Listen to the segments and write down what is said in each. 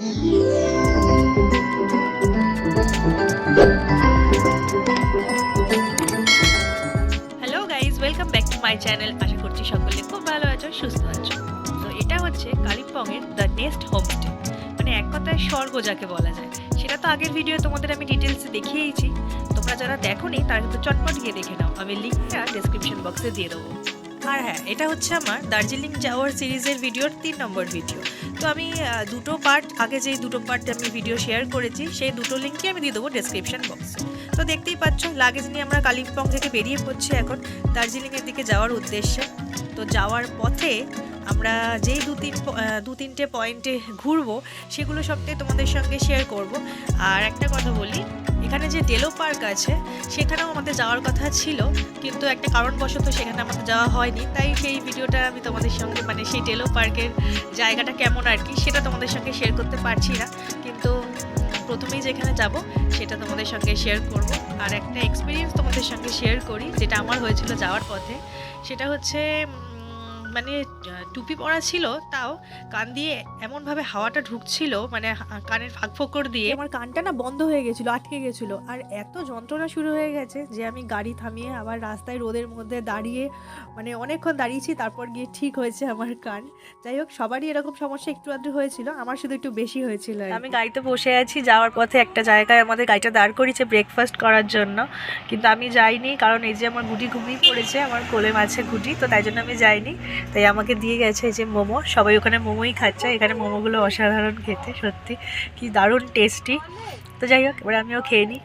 Hello guys welcome back to my channel আশা করছি সকলে খুব ভালো আছো, সুস্থ আছো। তো এটা হচ্ছে কালিম্পংয়ের দ্য নেক্সট হোমস্টে মানে এক কথায় স্বর্গ যাকে বলা যায়। সেটা তো আগের ভিডিও তোমাদের আমি ডিটেলসে দেখিয়েইছি। তোমরা যারা দেখো নি তারা কিন্তু চটপট গিয়ে দেখে নাও। আমি লিঙ্কটা ডেসক্রিপশন বক্সে দিয়ে দেবো। আর হ্যাঁ এটা হচ্ছে আমার দার্জিলিং যাওয়ার সিরিজের ভিডিওর তিন নম্বর ভিডিও তো আমি দুটো পার্ট আগে যেই দুটো পার্ট আমি ভিডিও শেয়ার করেছি, সেই দুটো লিঙ্কই আমি দিয়ে দেবো ডেসক্রিপশন বক্সে তো দেখতেই পাচ্ছ লাগেজ নিয়ে আমরা কালিম্পং থেকে বেরিয়ে পড়ছি এখন দার্জিলিংয়ের দিকে যাওয়ার উদ্দেশ্যে। তো যাওয়ার পথে আমরা যেই দু তিন দু তিনটে পয়েন্টে ঘুরবো, সেগুলো সবটাই তোমাদের সঙ্গে শেয়ার করব। আর একটা কথা বলি, এখানে যে ডেলো পার্ক আছে, সেখানেও আমাদের যাওয়ার কথা ছিল, কিন্তু একটা কারণবশত সেখানে আমাদের যাওয়া হয়নি। তাই সেই ভিডিওটা আমি তোমাদের সঙ্গে মানে সেই ডেলো পার্কের জায়গাটা কেমন আর কি, সেটা তোমাদের সঙ্গে শেয়ার করতে পারছি না। কিন্তু প্রথমেই যেখানে যাব, সেটা তোমাদের সঙ্গে শেয়ার করব। আর একটা এক্সপিরিয়েন্স তোমাদের সঙ্গে শেয়ার করি, যেটা আমার হয়েছিল যাওয়ার পথে, সেটা হচ্ছে মানে টুপি পরা ছিল তাও কান দিয়ে এমনভাবে হাওয়াটা ঢুকছিল মানে হা- কানের ফাঁক ফোকর দিয়ে। আমার কানটা না বন্ধ হয়ে গেছিল আটকে গেছিল। আর এত যন্ত্রণা শুরু হয়ে গেছে যে আমি গাড়ি থামিয়ে আবার রাস্তায় রোদের মধ্যে দাঁড়িয়ে মানে অনেকক্ষণ দাঁড়িয়েছি তারপর গিয়ে ঠিক হয়েছে আমার কান। যাই হোক সবারই এরকম সমস্যা একটু আধটু হয়েছিল আমার শুধু একটু বেশি হয়েছিল আমি গাড়িতে বসে আছি যাওয়ার পথে একটা জায়গায় আমাদের গাড়িটা দাঁড় করিয়েছে ব্রেকফাস্ট করার জন্য। কিন্তু আমি যাইনি কারণ এই যে আমার গুটি ঘুমিয়ে পড়েছে আমার কোলে মাছে গুটি তো তাই জন্য আমি যাইনি। তাই আমাকে দিয়ে গেছে যে মোমো। সবাই ওখানে মোমোই খাচ্ছে, এখানে মোমোগুলো অসাধারণ খেতে, সত্যি। কি দারুণ টেস্টি তো যাই হোক, এবার আমিও খেয়ে নিই।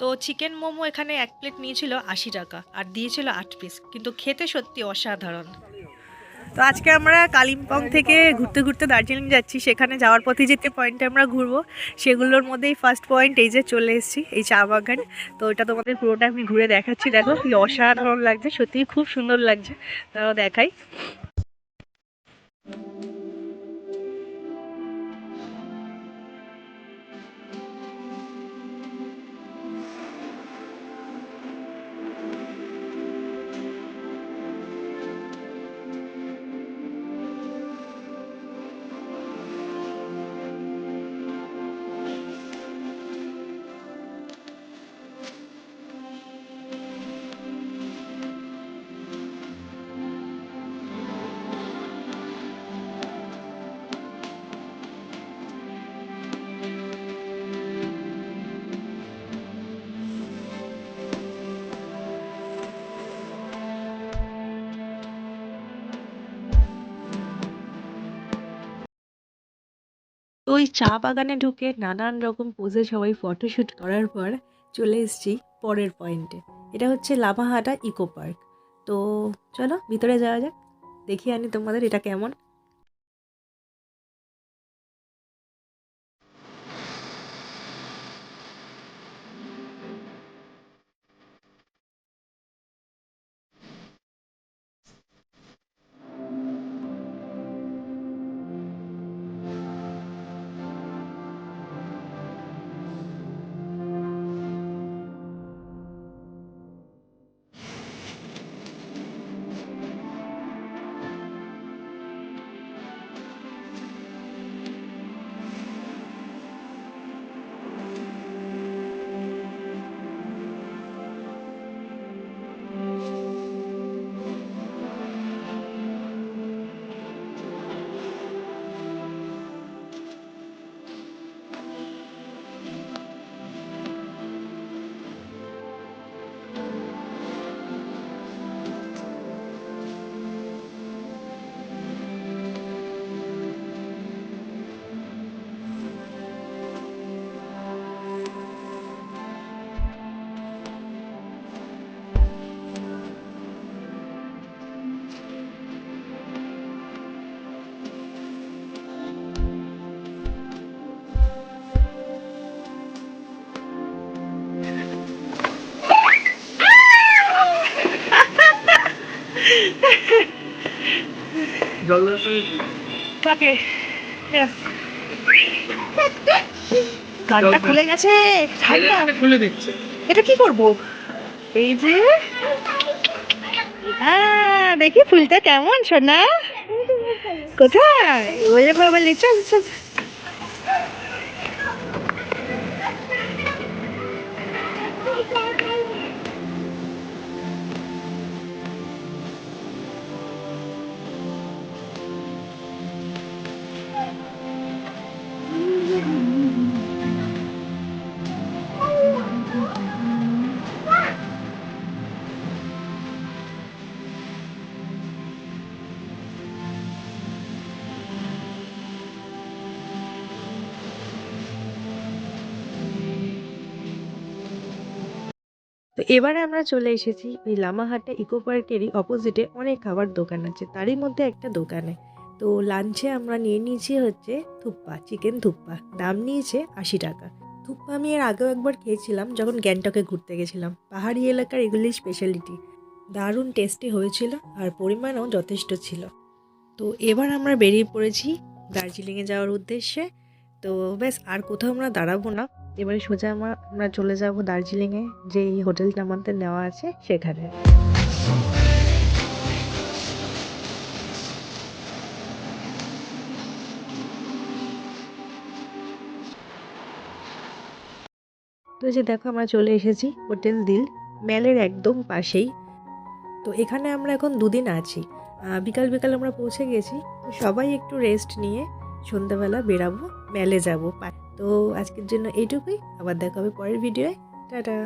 তো চিকেন মোমো এখানে এক প্লেট নিয়েছিল আশি টাকা, আর দিয়েছিল আট পিস কিন্তু খেতে সত্যি অসাধারণ। তো আজকে আমরা কালিম্পং থেকে ঘুরতে ঘুরতে দার্জিলিং যাচ্ছি। সেখানে যাওয়ার পথে যেতে পয়েন্টে আমরা ঘুরবো, সেগুলোর মধ্যেই ফার্স্ট পয়েন্ট এই যে চলে এসেছি, এই চা বাগান। তো এটা তোমাদের পুরোটা আমি ঘুরে দেখাচ্ছি। দেখো কি অসাধারণ লাগছে, সত্যিই খুব সুন্দর লাগছে। তাও দেখাই। ওই চা বাগানে ঢুকে নানান রকম পোজে সবাই ফটোশ্যুট করার পর চলে এসেছি পরের পয়েন্টে এটা হচ্ছে লাভাহাটা ইকো পার্ক তো চলো ভিতরে যাওয়া যাক। দেখি আনি তোমাদের এটা কেমন। তাকে গানটা খুলে গেছে। ঠান্ডা। খুলে দিচ্ছে। এটা কি করব? এই যে। হ্যাঁ দেখি ফুলটা কেমন সোনা। কোথায়? ওই বাবা চল চল তো এবারে আমরা চলে এসেছি এই লামাহাটে ইকো পার্কেরই অপোজিটে অনেক খাবার দোকান আছে। তারই মধ্যে একটা দোকানে। তো লাঞ্চে আমরা নিয়ে নিয়েছি হচ্ছে থুপ্পা চিকেন থুপ্পা। দাম নিয়েছে আশি টাকা। থুপ্পা আমি এর আগেও একবার খেয়েছিলাম যখন গ্যাংটকে ঘুরতে গেছিলাম। পাহাড়ি এলাকার এগুলি স্পেশালিটি দারুণ টেস্টি হয়েছিল আর পরিমাণও যথেষ্ট ছিল। তো এবার আমরা বেরিয়ে পড়েছি দার্জিলিংয়ে যাওয়ার উদ্দেশ্যে। তো ব্যাস, আর কোথাও আমরা দাঁড়াবো না। এবারে সোজা আমরা আমরা চলে যাব দার্জিলিংয়ে যে এই হোটেলটা আমাদের নেওয়া আছে সেখানে। তো যে দেখো আমরা চলে এসেছি হোটেল দিল, মেলের একদম পাশেই। তো এখানে আমরা এখন দুদিন আছি। বিকাল বিকাল আমরা পৌঁছে গেছি। সবাই একটু রেস্ট নিয়ে সন্ধ্যাবেলা বেরাবো, মেলে যাব। তো আজকের জন্য এইটুকুই। আবার দেখা হবে পরের ভিডিওয় টাটা!